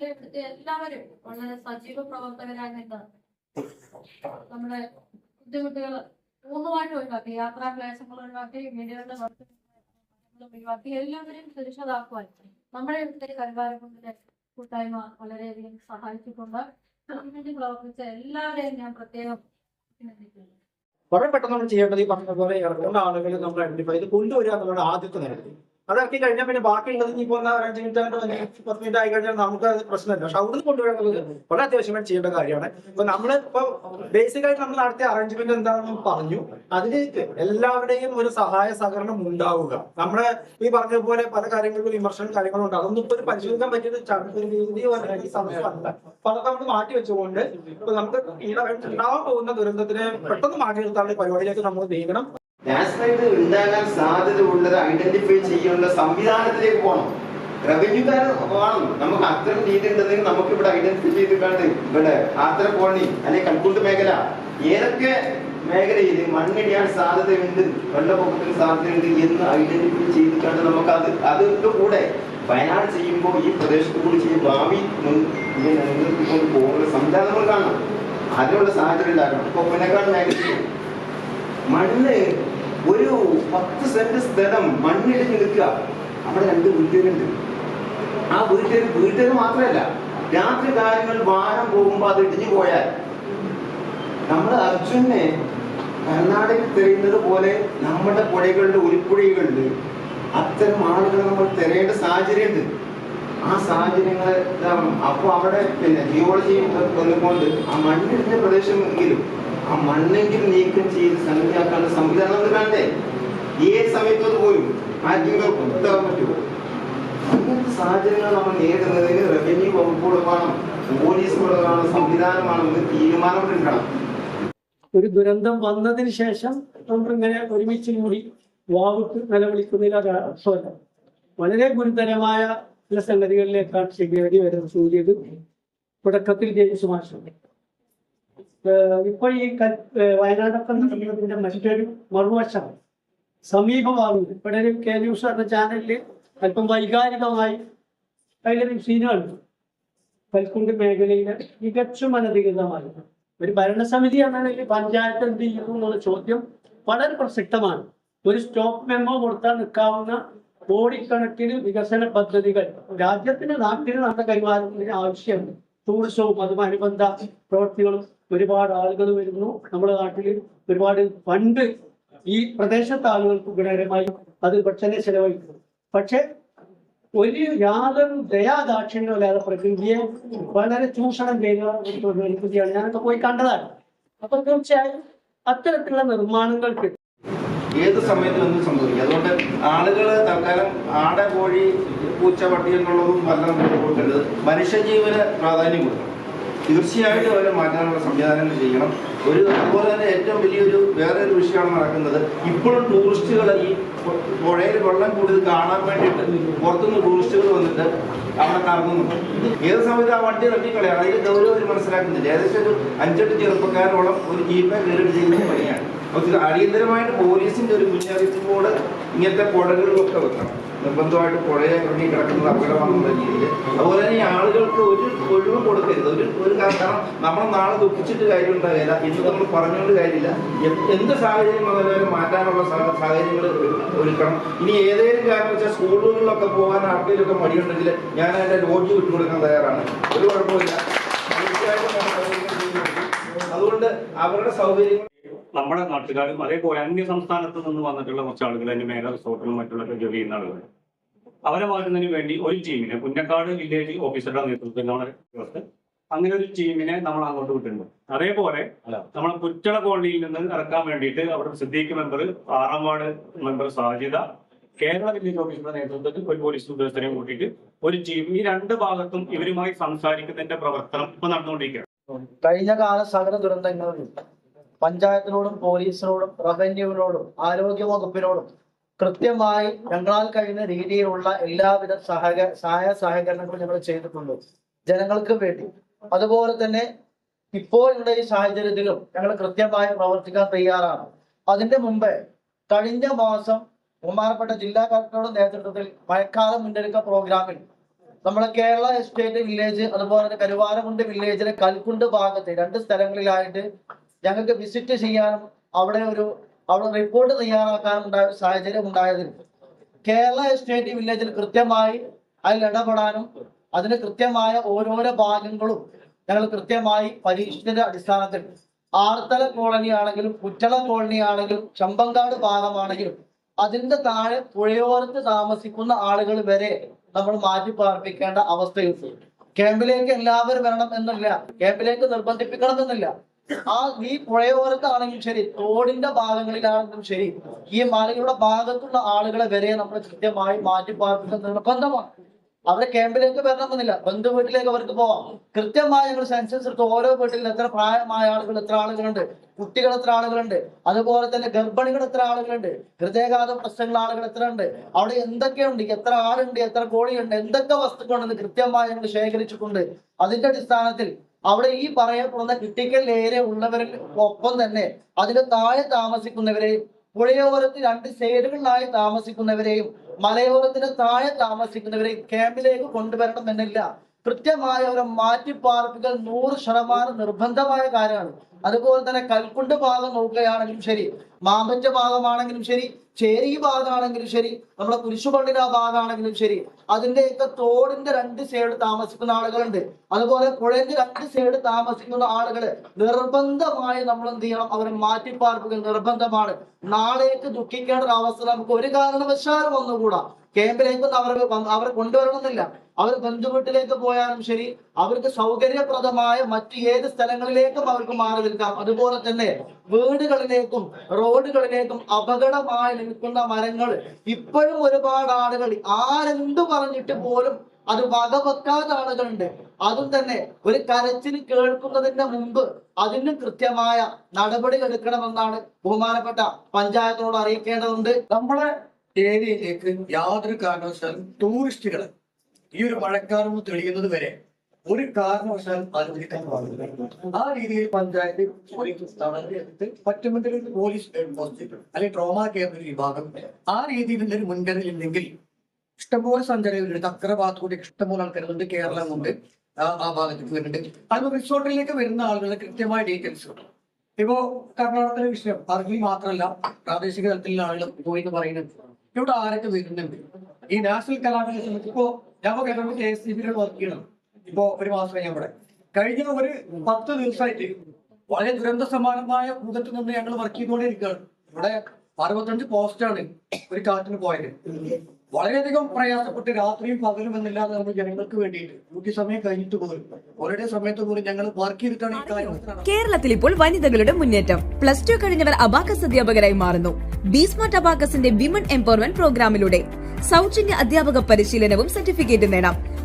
എല്ലാവരും വളരെ സജീവ പ്രവർത്തകരാണെന്ന് നിന്ന് നമ്മുടെ ബുദ്ധിമുട്ടുകൾ പൂർണമായിട്ട് ഒഴിവാക്കി യാത്രാ ക്ലേശങ്ങൾ ഒഴിവാക്കി വീടുകളുടെ ഒഴിവാക്കി എല്ലാവരെയും സുരക്ഷിതാക്കുവാൻ നമ്മുടെ ഇവിടുത്തെ കരുവാരക്കുണ്ടിലെ കൂട്ടായ്മ വളരെയധികം സഹായിച്ചിട്ടുണ്ട്. അതിനുവേണ്ടി പ്രവർത്തിച്ച എല്ലാവരെയും ഞാൻ പ്രത്യേകം അഭിനന്ദിക്കുന്നു. വളരെ പെട്ടെന്ന് നമ്മൾ ചെയ്യേണ്ടത് ഈ പറഞ്ഞ പോലെ ഇറങ്ങുന്ന ആളുകൾ നമ്മൾ ഐഡന്റിഫൈ ചെയ്ത് കൊണ്ടുവരിക എന്നുള്ളത് ആദ്യത്തെ നേരത്തിൽ അത് ഇറക്കി കഴിഞ്ഞാൽ പിന്നെ ബാക്കിയുള്ളത് ഇനി പോകുന്ന ഒരു അഞ്ച് മിനിറ്റ് അല്ലെങ്കിൽ പത്ത് മിനിറ്റ് ആയി കഴിഞ്ഞാൽ നമുക്ക് അത് പ്രശ്നമില്ല. പക്ഷെ അവിടുന്ന് കൊണ്ടുവരിക എന്നുള്ളത് വളരെ അത്യാവശ്യമായിട്ട് ചെയ്യേണ്ട കാര്യമാണ്. ഇപ്പൊ നമ്മൾ ഇപ്പൊ ബേസിക് ആയിട്ട് നമ്മൾ നടത്തിയ അറേഞ്ച്മെന്റ് എന്താണെന്ന് പറഞ്ഞു. അതിന് എല്ലാവരുടെയും ഒരു സഹായ സഹകരണം ഉണ്ടാവുക. നമ്മുടെ ഈ പറഞ്ഞ പോലെ പല കാര്യങ്ങളിലും വിമർശനം കാര്യങ്ങളും ഉണ്ട്. അതൊന്നും ഇപ്പൊ ഒരു പരിശോധിക്കാൻ പറ്റിയത് രീതിയോ അല്ല ഈ സമയമല്ല അപ്പൊ അതൊക്കെ നമ്മൾ മാറ്റി വെച്ചുകൊണ്ട് ഇപ്പൊ നമുക്ക് ഉണ്ടാവാൻ പോകുന്ന ദുരന്തത്തിനെ പെട്ടെന്ന് മാറ്റി നിർത്താനുള്ള പരിപാടിയിലേക്ക് നമ്മൾ നീങ്ങണം. നാഷണലായിട്ട് ഉണ്ടാകാൻ സാധ്യത ഉള്ളത് ഐഡന്റിഫൈ ചെയ്യാനുള്ള സംവിധാനത്തിലേക്ക് പോകണം. റവന്യൂക്കാർ വേണം. നമുക്ക് അത്തരം രീതി ഉണ്ടെങ്കിൽ നമുക്ക് ഇവിടെ ഐഡന്റിഫൈ ചെയ്തിട്ടാണ് ഇവിടെ ആത്ര കോളനി അല്ലെങ്കിൽ കൽക്കൂട്ട് മേഖല ഏതൊക്കെ മേഖലയിൽ മണ്ണിടിയാൻ സാധ്യതയുണ്ട് വെള്ളപ്പൊക്കത്തിന് സാധ്യതയുണ്ട് എന്ന് ഐഡന്റിഫൈ ചെയ്തിട്ടാണ് നമുക്ക് അത് അതിന്റെ കൂടെ വയനാട് ചെയ്യുമ്പോൾ ഈ പ്രദേശത്ത് കൂടി ചെയ്യും ഭാവി നിലനിർത്തിക്കൊണ്ട് പോകുന്ന സംവിധാനം നമ്മൾ കാണണം. അതിനുള്ള സാഹചര്യം ഉണ്ടാക്കണം ഇപ്പൊ പുനക്കാട് മേഖലയിൽ മണ്ണ് ഒരു പത്ത് സെന്റ് സ്ഥലം മണ്ണിടിഞ്ഞ് നിൽക്കുക. അവിടെ രണ്ട് വീട്ടുകാരുണ്ട്. ആ വീട്ടുകാർ വീട്ടുകാർ മാത്രമല്ല രാത്രി കാര്യങ്ങൾ വാഹനം പോകുമ്പോൾ അത് ഇടിഞ്ഞു പോയാൽ. നമ്മൾ അർജുനെ കർണാടകയിൽ തെരയുന്നത് പോലെ നമ്മുടെ പുഴകളിൽ ഉരുപ്പുഴകളുണ്ട് അത്തരം ആളുകളെ നമ്മൾ തിരയേണ്ട സാഹചര്യമുണ്ട്. ആ സാഹചര്യങ്ങൾ അപ്പൊ അവിടെ പിന്നെ ജിയോളജി വന്നുകൊണ്ട് ആ മണ്ണിന്റെ പ്രദേശമെങ്കിലും ആ മണ്ണെങ്കിലും നീക്കം ചെയ്ത് സംഖ്യയാക്കാനുള്ള സംവിധാനം നമുക്ക് വേണ്ടേ ഏത് സമയത്തും അത് പോലും ആറ്റിങ്ങൾ കൊണ്ടുപോകാൻ പറ്റുമോ? അങ്ങനത്തെ സാഹചര്യങ്ങൾ നമ്മൾ നേരിടുന്നതിന് റവന്യൂ വകുപ്പുകൾ വേണം. പോലീസ് വേണം. സംവിധാനമാണെന്ന് തീരുമാനമെടുക്കണം. ഒരു ദുരന്തം വന്നതിന് ശേഷം നമ്മളിങ്ങനെ ഒരുമിച്ച് കൂടി വാവിട്ട് നിലവിളിക്കുന്നതിൽ അത് അർത്ഥമല്ല വളരെ ഗുരുതരമായ ചില സംഗതികളിലേക്കാണ് ശരി വരുന്നത്. സൂര്യത് തുടക്കത്തിൽ ജയിച്ചു മാസം ഇപ്പൊ ഈ വയനാടൊക്കെ നടന്നതിന്റെ മറ്റൊരു മറുവശം സമീപമാണ്. ഇവിടെ ഒരു കെ ന്യൂസ് എന്ന ചാനലിൽ അല്പം വൈകാരികമായി അതിലൊരു സീനുകൾ കൽക്കുണ്ട് മേഖലയിലെ തികച്ചും അനധികൃതമായി ഒരു ഭരണസമിതി എന്നാണെങ്കിൽ പഞ്ചായത്ത് എന്ത് ചെയ്യുന്നു എന്നുള്ള ചോദ്യം വളരെ പ്രസക്തമാണ്. ഒരു സ്റ്റോപ്പ് മെമ്മോ കൊടുത്താൽ നിൽക്കാവുന്ന കോടിക്കണക്കിന് വികസന പദ്ധതികൾ. രാജ്യത്തിന് നാട്ടിന് നടന്ന കൈമാറുന്നതിന് ആവശ്യമുണ്ട്. ടൂറിസവും അതുമനുബന്ധ പ്രവൃത്തികളും ഒരുപാട് ആളുകൾ വരുന്നു. നമ്മുടെ നാട്ടിൽ ഒരുപാട് ഫണ്ട് ഈ പ്രദേശത്തെ ആളുകൾക്ക് ഗുണകരമായി അത് പെട്ടെന്ന് ചെലവഴിക്കുന്നു. പക്ഷെ ഒരു യാതൊരു ദയാദാക്ഷിണ്യമില്ലാതെ പ്രകൃതിയെ വളരെ ചൂഷണം ചെയ്യുന്ന ഞാനൊക്കെ പോയി കണ്ടതാണ്. അപ്പൊ തീർച്ചയായും അത്തരത്തിലുള്ള നിർമ്മാണങ്ങൾക്ക് ഏത് സമയത്തും സംഭവിക്കും. അതുകൊണ്ട് ആളുകൾ തൽക്കാലം ആട കോഴി പൂച്ച പട്ടി എന്നുള്ളതും വല്ല കൊടുക്കരുത്. മനുഷ്യജീവന് പ്രാധാന്യം കൊടുക്കണം. തീർച്ചയായിട്ടും അവരെ മാറ്റാനുള്ള സംവിധാനങ്ങൾ ചെയ്യണം. ഒരു അതുപോലെ തന്നെ ഏറ്റവും വലിയൊരു വേറെ ഒരു വിഷയമാണ് നടക്കുന്നത്. ഇപ്പോഴും ടൂറിസ്റ്റുകൾ ഈ പുഴയിൽ വെള്ളം കൂടുതൽ കാണാൻ വേണ്ടിയിട്ട് പുറത്തുനിന്ന് ടൂറിസ്റ്റുകൾ വന്നിട്ട് അവിടെ കറങ്ങുന്നുണ്ട്. ഏത് സമയത്ത് ആ വണ്ടി തട്ടിക്കളയാണ് അതിന്റെ ഗൗരവം അവർ മനസ്സിലാക്കുന്നില്ല. ഏകദേശം ഒരു അഞ്ചെട്ട് ചെറുപ്പക്കാരോളം ഒരു ജീപ്പെ കയറി ചെയ്യുന്ന പണിയാണ്. അപ്പോൾ അടിയന്തരമായിട്ട് പോലീസിന്റെ ഒരു മുന്നറിയിപ്പോട് ഇങ്ങനത്തെ പുഴകളിലൊക്കെ വെക്കണം. നിർബന്ധമായിട്ട് പുഴയെ ഇറങ്ങി കിടക്കുന്നത് അപകടമാണെന്നുള്ള രീതിയിൽ. അതുപോലെ തന്നെ ആളുകൾക്ക് ഒരു ഒഴിവും കൊടുക്കരുത്. ഒരു ഒരു കാരണം നമ്മൾ നാളെ ദുഃഖിച്ചിട്ട് കാര്യം ഉണ്ടാകില്ല ഇന്ന് നമ്മൾ പറഞ്ഞുകൊണ്ട് കാര്യമില്ല. എന്ത് സാഹചര്യം വന്നാലും മാറ്റാനുള്ള സാഹചര്യങ്ങൾ ഒരുക്കണം. ഇനി ഏതെങ്കിലും കാരണം വെച്ചാൽ സ്കൂളുകളിലൊക്കെ പോകാൻ ആർക്കെങ്കിലുമൊക്കെ മടിയുണ്ടെങ്കിൽ ഞാൻ അതിന്റെ ലോഡ്ജ് വിട്ടുകൊടുക്കാൻ തയ്യാറാണ്. ഒരു കുഴപ്പമില്ല. അതുകൊണ്ട് അവരുടെ സൗകര്യങ്ങൾ നമ്മുടെ നാട്ടുകാരും അതേപോലെ അന്യ സംസ്ഥാനത്ത് നിന്ന് വന്നിട്ടുള്ള കുറച്ച് ആളുകൾ അതിന്റെ മേലെ റിസോർട്ടിലും മറ്റുള്ള ജോലി ചെയ്യുന്ന ആളുകൾ. അവരെ മാറ്റുന്നതിന് വേണ്ടി ഒരു ടീമിനെ പുന്നക്കാട് വില്ലേജ് ഓഫീസറുടെ നേതൃത്വത്തിലാണ് വ്യവസ്ഥ അങ്ങനെ ഒരു ടീമിനെ നമ്മൾ അങ്ങോട്ട് വിട്ടിട്ടുണ്ട്. അതേപോലെ നമ്മൾ കുറ്റള കോളനിയിൽ നിന്ന് ഇറക്കാൻ വേണ്ടിയിട്ട് അവിടെ സിദ്ദീഖ് മെമ്പർ ആറാം ward member Sajida Kerala village ഓഫീസറുടെ നേതൃത്വത്തിൽ ഒരു പോലീസ് ഉദ്യോഗസ്ഥരെയും കൂട്ടിയിട്ട് ഒരു ടീം. ഈ രണ്ട് ഭാഗത്തും ഇവരുമായി സംസാരിക്കുന്നതിന്റെ പ്രവർത്തനം ഇപ്പൊ നടന്നുകൊണ്ടിരിക്കുകയാണ്. കഴിഞ്ഞ കാല സകല ദുരന്തങ്ങളിലും പഞ്ചായത്തിനോടും പോലീസിനോടും റവന്യൂവിനോടും ആരോഗ്യ വകുപ്പിനോടും കൃത്യമായി ഞങ്ങളാൽ കഴിയുന്ന രീതിയിലുള്ള എല്ലാവിധ സഹക സഹായ സഹകരണങ്ങളും ഞങ്ങൾ ചെയ്തിട്ടുണ്ട്. ജനങ്ങൾക്ക് വേണ്ടി. അതുപോലെ തന്നെ ഇപ്പോഴുള്ള ഈ സാഹചര്യത്തിലും ഞങ്ങൾ കൃത്യമായി പ്രവർത്തിക്കാൻ തയ്യാറാണ്. അതിന്റെ മുമ്പേ കഴിഞ്ഞ മാസം ബഹുമാനപ്പെട്ട ജില്ലാ കളക്ടറുടെ നേതൃത്വത്തിൽ മഴക്കാല മുന്നൊരുക്ക പ്രോഗ്രാമിൽ നമ്മളെ കേരള എസ്റ്റേറ്റ് വില്ലേജ് അതുപോലെ തന്നെ കരുവാരമുണ്ട് വില്ലേജിലെ കൽക്കുണ്ട് ഭാഗത്ത് രണ്ട് സ്ഥലങ്ങളിലായിട്ട് ഞങ്ങൾക്ക് വിസിറ്റ് ചെയ്യാനും അവിടെ ഒരു അവിടെ റിപ്പോർട്ട് തയ്യാറാക്കാനുണ്ടായ സാഹചര്യം ഉണ്ടായതിൽ കേരള എസ്റ്റേറ്റ് വില്ലേജിൽ കൃത്യമായി അതിൽ ഇടപെടാനും അതിന് കൃത്യമായ ഓരോരോ ഭാഗങ്ങളും ഞങ്ങൾ കൃത്യമായി പരീക്ഷണത്തിന്റെ അടിസ്ഥാനത്തിൽ ആർത്തല കോളനി ആണെങ്കിലും കുറ്റള കോളനി ആണെങ്കിലും ചമ്പങ്കാട് ഭാഗമാണെങ്കിലും അതിന്റെ താഴെ പുഴയോരത്ത് താമസിക്കുന്ന ആളുകൾ വരെ നമ്മൾ മാറ്റി പാർപ്പിക്കേണ്ട അവസ്ഥയുണ്ട്. ക്യാമ്പിലേക്ക് എല്ലാവരും വരണം എന്നില്ല. ക്യാമ്പിലേക്ക് നിർബന്ധിപ്പിക്കണം എന്നില്ല. ആ ഈ പുഴയോരത്താണെങ്കിലും ശരി തോടിന്റെ ഭാഗങ്ങളിലാണെങ്കിലും ശരി ഈ മലയുടെ ഭാഗത്തുള്ള ആളുകളെ വരെ നമ്മൾ കൃത്യമായി മാറ്റി പാർപ്പിക്കുന്ന നിർബന്ധമാണ് അവരെ ക്യാമ്പിലേക്ക് വരണമെന്നില്ല ബന്ധു വീട്ടിലേക്ക് അവർക്ക് പോവാം. കൃത്യമായി ഞങ്ങൾ സെൻസസ് എടുത്ത് ഓരോ വീട്ടിലും എത്ര പ്രായമായ ആളുകൾ എത്ര ആളുകളുണ്ട് കുട്ടികൾ എത്ര ആളുകളുണ്ട് അതുപോലെ തന്നെ ഗർഭിണികൾ എത്ര ആളുകളുണ്ട് ഹൃദയഘാത പ്രശ്നങ്ങൾ ആളുകൾ എത്ര ഉണ്ട് അവിടെ എന്തൊക്കെയുണ്ട് എത്ര ആളുണ്ട് എത്ര കോഴിയുണ്ട് എന്തൊക്കെ വസ്തുക്കളുണ്ടെന്ന് കൃത്യമായി ഞങ്ങൾ ശേഖരിച്ചിട്ടുണ്ട് അതിന്റെ അടിസ്ഥാനത്തിൽ അവിടെ ഈ പറയപ്പെടുന്ന ക്രിട്ടിക്കൽ ഏരിയ ഉള്ളവരിൽ ഒപ്പം തന്നെ അതിന് താഴെ താമസിക്കുന്നവരെയും പുഴയോരത്ത് രണ്ട് സൈഡുകളിലായി താമസിക്കുന്നവരെയും മലയോരത്തിന് താഴെ താമസിക്കുന്നവരെയും ക്യാമ്പിലേക്ക് കൊണ്ടുവരണം എന്നില്ല കൃത്യമായ ഒരു മാറ്റിപ്പാർപ്പിക്കൽ നൂറ് ശതമാനം നിർബന്ധമായ കാര്യമാണ്. അതുപോലെ തന്നെ കൽക്കുണ്ട് ഭാഗം നോക്കുകയാണെങ്കിലും ശരി മാമ്പറ്റ ഭാഗമാണെങ്കിലും ശരി ചേരി ഭാഗമാണെങ്കിലും ശരി നമ്മളെ കുരിശുപള്ളിയുടെ ആ ഭാഗമാണെങ്കിലും ശരി അതിന്റെയൊക്കെ തോടിന്റെ രണ്ട് സൈഡ് താമസിക്കുന്ന ആളുകളുണ്ട്. അതുപോലെ പുഴയുടെ രണ്ട് സൈഡ് താമസിക്കുന്ന ആളുകൾ നിർബന്ധമായി നമ്മൾ എന്ത് ചെയ്യണം? അവരെ മാറ്റിപ്പാർപ്പുകൾ നിർബന്ധമാണ്. നാളേക്ക് ദുഃഖിക്കേണ്ട ഒരു അവസ്ഥ നമുക്ക് ഒരു കാരണവശാലും ഒന്നുകൂടാ. ക്യാമ്പിലേക്കൊന്നും അവർ അവരെ കൊണ്ടുവരണമെന്നില്ല. അവർ ബന്ധുവീട്ടിലേക്ക് പോയാലും ശരി അവർക്ക് സൗകര്യപ്രദമായ മറ്റ് ഏത് സ്ഥലങ്ങളിലേക്കും അവർക്ക് മാറി നിൽക്കാം. അതുപോലെ തന്നെ വീടുകളിലേക്കും റോഡുകളിലേക്കും അപകടമായി നിൽക്കുന്ന മരങ്ങൾ. ഇപ്പോഴും ഒരുപാട് ആളുകൾ ആരെന്ത് പറഞ്ഞിട്ട് പോലും അത് വകവെക്കാത്ത ആളുകളുണ്ട്. അതും തന്നെ ഒരു കരച്ചിൽ കേൾക്കുന്നതിന്റെ മുമ്പ് അതിന് കൃത്യമായ നടപടി എടുക്കണമെന്നാണ് ബഹുമാനപ്പെട്ട പഞ്ചായത്തിനോട് അറിയിക്കേണ്ടതുണ്ട്. നമ്മളെ ഏരിയയിലേക്ക് യാതൊരു കാരണവശാലും ടൂറിസ്റ്റുകൾ ഈ ഒരു മഴക്കാലം തെളിയുന്നത് വരെ ഒരു കാരണവശാലും അനുവദിക്കാൻ പാടില്ല. ആ രീതിയിൽ പഞ്ചായത്ത് നടപടിയെടുത്ത് പറ്റുമെങ്കിൽ പോലീസ് അല്ലെങ്കിൽ ട്രോമ കെയർ ഒരു വിഭാഗം ആ രീതിയിലുള്ള ഒരു മുൻകരുതൽ ഇല്ലെങ്കിൽ ഇഷ്ടംപോലെ സഞ്ചാരികളുണ്ട്. അക്കരെ ഭാഗത്തുകൂടി ഇഷ്ടംപോലെ ആൾക്കാരുണ്ട്. കേരളമുണ്ട്. ആ ഭാഗത്തേക്ക് വരുന്നുണ്ട്. അത് റിസോർട്ടിലേക്ക് വരുന്ന ആളുകളുടെ കൃത്യമായ ഡീറ്റെയിൽസ് കിട്ടും ഇപ്പോ കർണാടകത്തിലെ വിഷയം. അർഹി മാത്രമല്ല പ്രാദേശിക തലത്തിലുള്ള ആളുകൾ പോയി എന്ന് പറയുന്നത് ഇവിടെ ആരൊക്കെ വരുന്നുണ്ട്? ഈ നാഷണൽ കലാകാര സമിതി ഇപ്പോ ഞാൻ കേരളത്തിൽ കെ എസ് സി വർക്ക് ചെയ്യണം ഇപ്പോ ഒരു മാസം ഞാൻ ഇവിടെ. കഴിഞ്ഞ ഒരു പത്ത് ദിവസമായിട്ട് വളരെ ദുരന്ത സമാനമായ ഭൂതത്തിൽ നിന്ന് ഞങ്ങൾ വർക്ക് ചെയ്തുകൊണ്ടിരിക്കുകയാണ്. ഇവിടെ അറുപത്തഞ്ച് പോസ്റ്റാണ് ഒരു കാറ്റിന് പോയത്. വളരെയധികം പ്രയാസപ്പെട്ട് രാത്രിയും പകലും എന്നില്ലാതെ നമ്മൾ ജനങ്ങൾക്ക് വേണ്ടിയിട്ട് ഡ്യൂട്ടി സമയം കഴിഞ്ഞിട്ട് പോലും. ഒരേ സമയത്ത് പോലും ഞങ്ങൾ വർക്ക് ചെയ്തിട്ടാണ് ഈ കാര്യം കേരളത്തിൽ ഇപ്പോൾ വനിതകളുടെ മുന്നേറ്റം. പ്ലസ് ടു കഴിഞ്ഞവർ അബാക്കസ് അധ്യാപകരായി മാറുന്നു. ബീസ്മാർട്ട് അബാക്കസിന്റെ വിമൺ എംപവർമെന്റ് പ്രോഗ്രാമിലൂടെ സൗജന്യ അധ്യാപക പരിശീലനവും സർട്ടിഫിക്കറ്റും നേടാം.